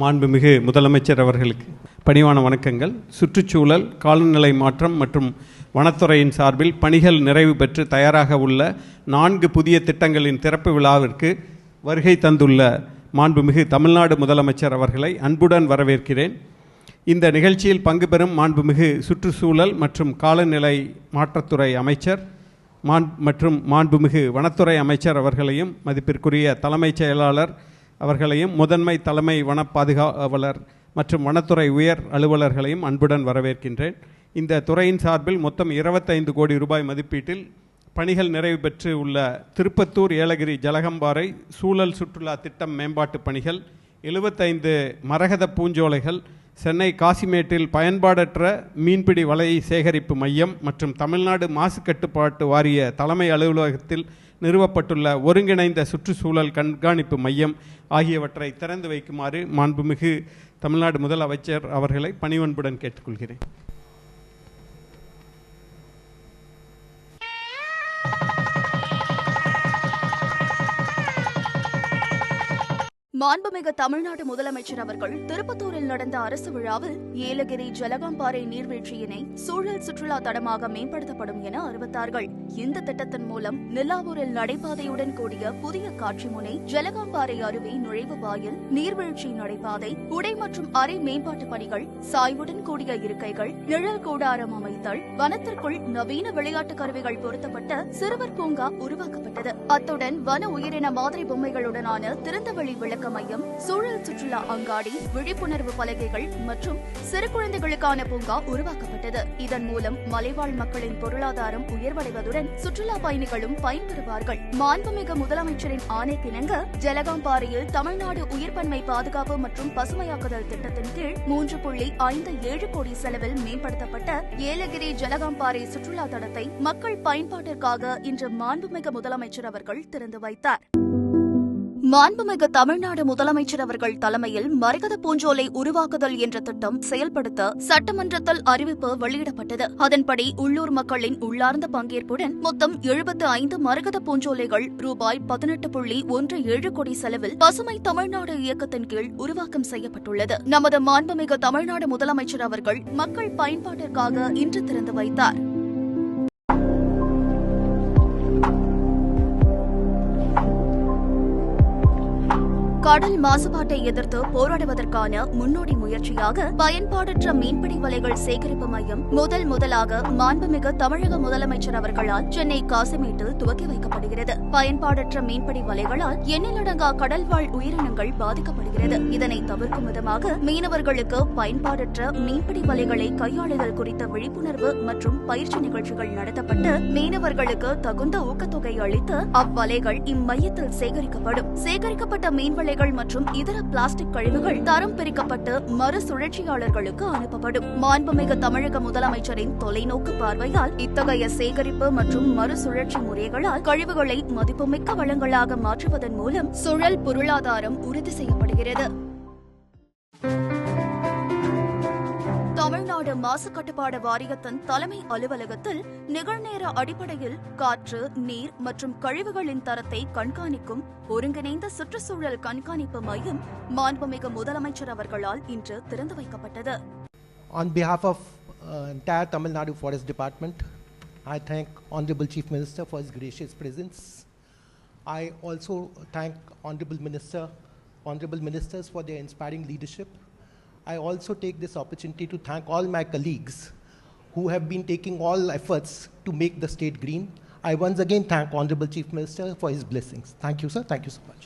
மாண்புமிகு முதலமைச்சர் அவர்களுக்கு பணிவான வணக்கங்கள். சுற்றுச்சூழல் காலநிலை மாற்றம் மற்றும் வனத்துறையின் சார்பில் பணிகள் நிறைவு பெற்று தயாராக உள்ள நான்கு புதிய திட்டங்களின் திறப்பு விழாவிற்கு வருகை தந்துள்ள மாண்புமிகு தமிழ்நாடு முதலமைச்சர் அவர்களை அன்புடன் வரவேற்கிறேன். இந்த நிகழ்ச்சியில் பங்கு பெறும் மாண்புமிகு சுற்றுச்சூழல் மற்றும் காலநிலை மாற்றத்துறை அமைச்சர் மாண் மற்றும் மாண்புமிகு வனத்துறை அமைச்சர் அவர்களையும் மதிப்பிற்குரிய தலைமைச் செயலாளர் அவர்களையும் முதன்மை தலைமை வன பாதுகாவலர் மற்றும் வனத்துறை உயர் அலுவலர்களையும் அன்புடன் வரவேற்கின்றேன். இந்த துறையின் சார்பில் மொத்தம் இருபத்தைந்து கோடி ரூபாய் மதிப்பீட்டில் பணிகள் நிறைவு பெற்று உள்ள திருப்பத்தூர் ஏலகிரி ஜலகம்பாறை சூழல் சுற்றுலா திட்டம் மேம்பாட்டு பணிகள் எழுபத்தைந்து மரகத பூஞ்சோலைகள் சென்னை காசிமேட்டில் பயன்பாடற்ற மீன்பிடி வலை சேகரிப்பு மையம் மற்றும் தமிழ்நாடு மாசு கட்டுப்பாட்டு வாரிய தலைமை அலுவலகத்தில் நிறுவப்பட்டுள்ள ஒருங்கிணைந்த சுற்றுச்சூழல் கண்காணிப்பு மையம் ஆகியவற்றை திறந்து வைக்குமாறு மாண்புமிகு தமிழ்நாடு முதலமைச்சர் அவர்களை பணிவன்புடன் கேட்டுக்கொள்கிறேன். மாண்புமிகு தமிழ்நாடு முதலமைச்சர் அவர்கள் திருப்பத்தூரில் நடந்த அரசு விழாவில் ஏலகிரி ஜலகாம்பாறை நீர்வீழ்ச்சியினை சூழல் சுற்றுலா தடமாக மேம்படுத்தப்படும் என அறிவித்தார்கள். இந்த திட்டத்தின் மூலம் நிலாவூரில் நடைபாதையுடன் கூடிய புதிய காட்சி முனை ஜலகாம்பாறை அருவி நுழைவு வாயில் நீர்வீழ்ச்சி நடைபாதை உடை மற்றும் அறை மேம்பாட்டு பணிகள் சாய்வுடன் கூடிய இருக்கைகள் நிழல் கூடாரம் அமைத்தல் வனத்திற்குள் நவீன விளையாட்டு கருவிகள் பொருத்தப்பட்ட சிறுவர் பூங்கா உருவாக்கப்பட்டது. அத்துடன் வன உயிரின மாதிரி பொம்மைகளுடனான திறந்தவெளி விளக்கம் மையம் சூழல் சுற்றுலா அங்காடி விழிப்புணர்வு பலகைகள் மற்றும் சிறு குழந்தைகளுக்கான பூங்கா உருவாக்கப்பட்டது. இதன் மூலம் மலைவாழ் மக்களின் பொருளாதாரம் உயர்வடைவதுடன் சுற்றுலா பயணிகளும் பயன்பெறுவார்கள். மாண்புமிகு முதலமைச்சரின் ஆணைக்கிணங்க ஜலகாம்பாறையில் தமிழ்நாடு உயிர்பன்மை பாதுகாப்பு மற்றும் பசுமையாக்குதல் திட்டத்தின் கீழ் மூன்று புள்ளி ஐந்து ஏழு கோடி செலவில் மேம்படுத்தப்பட்ட ஏலகிரி ஜலகாம்பாறை சுற்றுலா தடத்தை மக்கள் பயன்பாட்டிற்காக இன்று மாண்புமிகு முதலமைச்சர் அவர்கள் திறந்து வைத்தார். மாண்புமிகு தமிழ்நாடு முதலமைச்சர் அவர்கள் தலைமையில் மரகத பூஞ்சோலை உருவாக்குதல் என்ற திட்டம் செயல்படுத்த சட்டமன்றத்தில் அறிவிப்பு வெளியிடப்பட்டது. அதன்படி உள்ளூர் மக்களின் உள்ளார்ந்த பங்கேற்புடன் மொத்தம் எழுபத்து ஐந்து மரகத பூஞ்சோலைகள் ரூபாய் பதினெட்டு புள்ளி ஒன்று ஏழு கோடி செலவில் பசுமை தமிழ்நாடு இயக்கத்தின் கீழ் உருவாக்கம் செய்யப்பட்டுள்ளது. நமது மாண்புமிகு தமிழ்நாடு முதலமைச்சர் அவர்கள் மக்கள் பயன்பாட்டிற்காக இன்று திறந்து வைத்தார். கடல் மாசுபாட்டை எதிர்த்து போராடுவதற்கான முன்னோடி முயற்சியாக பயன்பாடற்ற மீன்பிடி வலைகள் சேகரிப்பு மையம் முதல் முதலாக மாண்புமிகு தமிழக முதலமைச்சர் அவர்களால் சென்னை காசிமேட்டில் துவக்கி வைக்கப்படுகிறது. பயன்பாடற்ற மீன்பிடி வலைகளால் எண்ணிலடங்கா கடல்வாழ் உயிரினங்கள் பாதிக்கப்படுகிறது. இதனை தவிர்க்கும் விதமாக மீனவர்களுக்கு பயன்பாடற்ற மீன்பிடி வலைகளை கையாளுதல் குறித்த விழிப்புணர்வு மற்றும் பயிற்சி நிகழ்ச்சிகள் நடத்தப்பட்டு மீனவர்களுக்கு தகுந்த ஊக்கத்தொகை அளித்து அவ்வலைகள் இம்மையத்தில் சேகரிக்கப்படும். சேகரிக்கப்பட்ட மீன்வலை குப்பைகள் மற்றும் இதர பிளாஸ்டிக் கழிவுகள் தரம் பிரிக்கப்பட்டு மறுசுழற்சியாளர்களுக்கு அனுப்பப்படும். மாண்புமிகு தமிழக முதலமைச்சரின் தொலைநோக்கு பார்வையால் இத்தகைய சேகரிப்பு மற்றும் மறுசுழற்சி முறைகளால் கழிவுகளை மதிப்புமிக்க வளங்களாக மாற்றுவதன் மூலம் சுழல் பொருளாதாரம் உறுதி செய்யப்படுகிறது. தமிழ்நாடு மாசு கட்டுப்பாடு வாரியத்தின் தலைமை அலுவலகத்தில் நிகழ்நேர அடிப்படையில் காற்று நீர் மற்றும் கழிவுகளின் தரத்தை கண்காணிக்கும் ஒருங்கிணைந்த சுற்றுச்சூழல் கண்காணிப்பு மையம் மாண்புமிகு முதலமைச்சர் அவர்களால் இன்று திறந்து வைக்கப்பட்டது On behalf of uh, entire Tamil Nadu Forest Department, I thank Honorable Chief Minister for his gracious presence. I also thank Honorable Minister, Honorable Ministers for their inspiring leadership. I also take this opportunity to thank all my colleagues who have been taking all efforts to make the state green. I once again thank Honorable Chief Minister for his blessings. Thank you, sir. Thank you so much.